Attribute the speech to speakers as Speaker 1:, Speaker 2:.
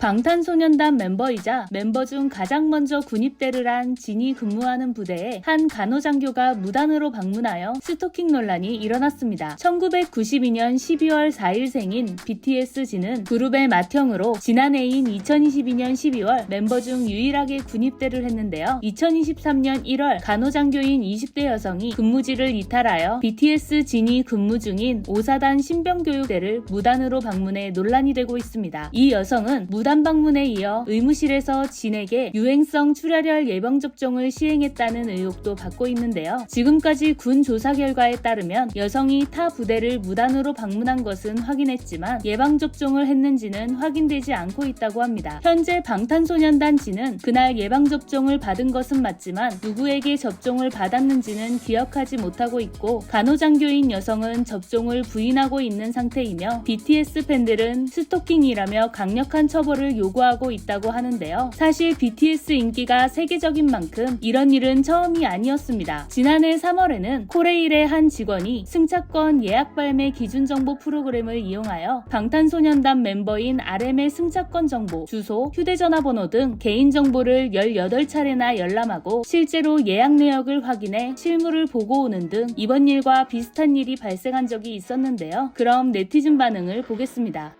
Speaker 1: 방탄소년단 멤버이자 멤버 중 가장 먼저 군입대를 한 진이 근무하는 부대에 한 간호장교가 무단으로 방문하여 스토킹 논란이 일어났습니다. 1992년 12월 4일 생인 BTS 진은 그룹의 맏형으로 지난해인 2022년 12월 멤버 중 유일하게 군입대를 했는데요. 2023년 1월 간호장교인 20대 여성이 근무지를 이탈하여 BTS 진이 근무 중인 오사단 신병교육대를 무단으로 방문해 논란이 되고 있습니다. 이 여성은 무단 방문에 이어 의무실에서 진에게 유행성 출혈열 예방접종을 시행했다는 의혹도 받고 있는데요. 지금까지 군 조사 결과에 따르면 여성이 타 부대를 무단으로 방문한 것은 확인했지만 예방접종을 했는지는 확인되지 않고 있다고 합니다. 현재 방탄소년단 진은 그날 예방접종을 받은 것은 맞지만 누구에게 접종을 받았는지는 기억하지 못하고 있고 간호장교인 여성은 접종을 부인하고 있는 상태이며 BTS 팬들은 스토킹이라며 강력한 처벌을 요구하고 있다고 하는데요. 사실 BTS 인기가 세계적인 만큼 이런 일은 처음이 아니었습니다. 지난해 3월에는 코레일의 한 직원이 승차권 예약 발매 기준 정보 프로그램을 이용하여 방탄소년단 멤버인 RM의 승차권 정보, 주소, 휴대전화 번호 등 개인 정보를 18차례나 열람하고 실제로 예약 내역을 확인해 실물을 보고 오는 등 이번 일과 비슷한 일이 발생한 적이 있었는데요. 그럼 네티즌 반응을 보겠습니다.